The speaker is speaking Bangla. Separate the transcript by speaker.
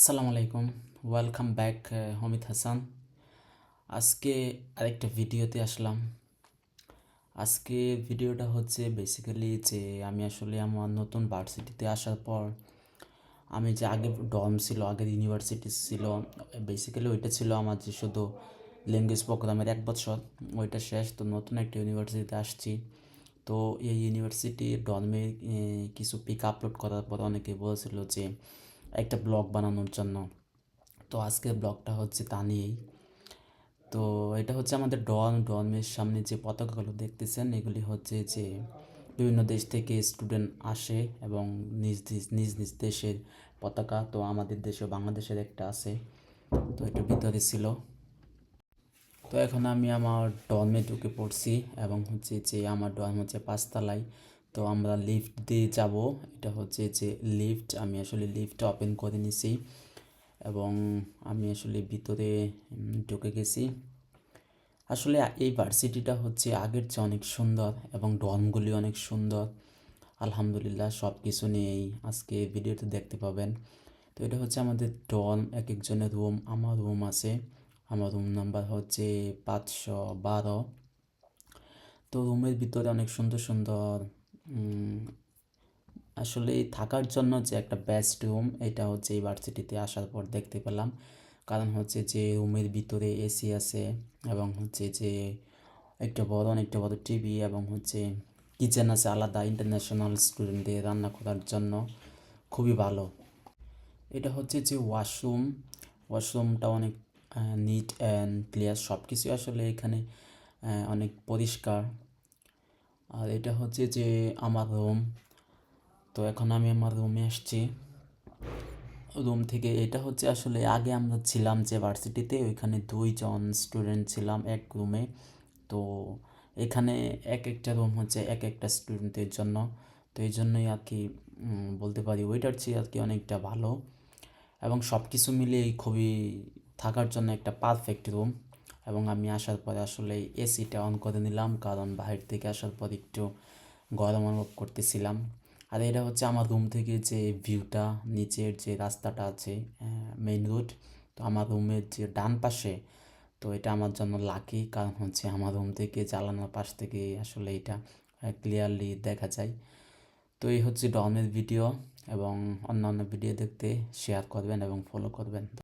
Speaker 1: আসসালামু আলাইকুম। Welcome back Hamid Hasan. আজকে আরেকটা ভিডিওতে আসলাম। আজকে ভিডিওটা হচ্ছে বেসিক্যালি যে আমি আসলে আমার নতুন ভার্সিটিতে আসার পর আমি যে আগে ডর্ম ছিল, আগের ইউনিভার্সিটি ছিল বেসিক্যালি ওইটা ছিল আমার যে শুধু ল্যাঙ্গুয়েজ প্রোগ্রামের এক বছর, ওইটা শেষ। তো নতুন একটা ইউনিভার্সিটিতে আসছি। তো এই ইউনিভার্সিটি ডর্মে কিছু পিক আপলোড করার পর অনেকে বলেছিল যে একটা ব্লগ বানানোর জন্য। তো আজকের ব্লগটা হচ্ছে তা নিয়েই। তো এটা হচ্ছে আমাদের ডন। ডর্মের সামনে যে পতাকাগুলো দেখতেছেন, এগুলি হচ্ছে যে বিভিন্ন দেশ থেকে স্টুডেন্ট আসে এবং নিজ নিজ নিজ নিজ দেশের পতাকা, তো আমাদের দেশে বাংলাদেশের একটা আছে। তো এটা ভিতরে ছিল। তো এখন আমি আমার ডর্মে ঢুকে পড়ছি এবং হচ্ছে যে আমার ডর্ম হচ্ছে পাঁচতলায়। তো আমরা লিফট দিয়ে যাব। এটা হচ্ছে যে লিফট আমি আসলে লিফট ওপেন করে নিছি এবং আমি আসলে ভিতরে ঢুকে গেছি। আসলে এই ভার্সিটিটা হচ্ছে আগের চেয়ে অনেক সুন্দর এবং ডর্মগুলি অনেক সুন্দর। আলহামদুলিল্লাহ সব কিছু নিয়েই আজকে ভিডিওতে দেখতে পাবেন। তো এটা হচ্ছে আমাদের ডর্ম এক একজনের রুম আমার রুম আছে। আমার রুম নাম্বার হচ্ছে পাঁচশো বারো। তো রুমের ভিতরে অনেক সুন্দর সুন্দর আসলে থাকার জন্য যে একটা বেস্ট রুম এটা হচ্ছে এই ভার্সিটিতে আসার পর দেখতে পেলাম। কারণ হচ্ছে যে রুমের ভিতরে এসি আছে এবং হচ্ছে যে একটা বড়, অনেকটা বড় টিভি এবং হচ্ছে কিচেন আছে আলাদা ইন্টারন্যাশনাল স্টুডেন্টদের রান্না করার জন্য। খুবই ভালো। এটা হচ্ছে যে ওয়াশরুম ওয়াশরুমটা অনেক নিট অ্যান্ড ক্লিয়ার সব কিছু আসলে এখানে অনেক পরিষ্কার। আর এটা হচ্ছে যে আমার রুম তো এখন আমি আমার রুমে আসছি। রুম থেকে এটা হচ্ছে আসলে আগে আমরা ছিলাম যে ভার্সিটিতে ওইখানে দুইজন স্টুডেন্ট ছিলাম এক রুমে তো এখানে এক একটা রুম হচ্ছে এক একটা স্টুডেন্টের জন্য। তো এই জন্যই আর কি বলতে পারি ওইটার চেয়ে আর কি অনেকটা ভালো। এবং সব কিছু মিলিয়েই খুবই থাকার জন্য একটা পারফেক্ট রুম এবং আমি আসার পরে আসলে এসিটা অন করে নিলাম, কারণ বাহির থেকে আসার পর একটু গরম অনুভব করতেছিলাম। আর এটা হচ্ছে আমার রুম থেকে যে ভিউটা নিচের যে রাস্তাটা আছে মেইন রোড তো আমার রুমের যে ডান পাশে, তো এটা আমার জন্য লাকি কারণ হচ্ছে আমার রুম থেকে জ্বালানোর পাশ থেকে আসলে এটা ক্লিয়ারলি দেখা যায়। তো এই হচ্ছে ডনের ভিডিও এবং অন্যান্য ভিডিও দেখতে শেয়ার করবেন এবং ফলো করবেন।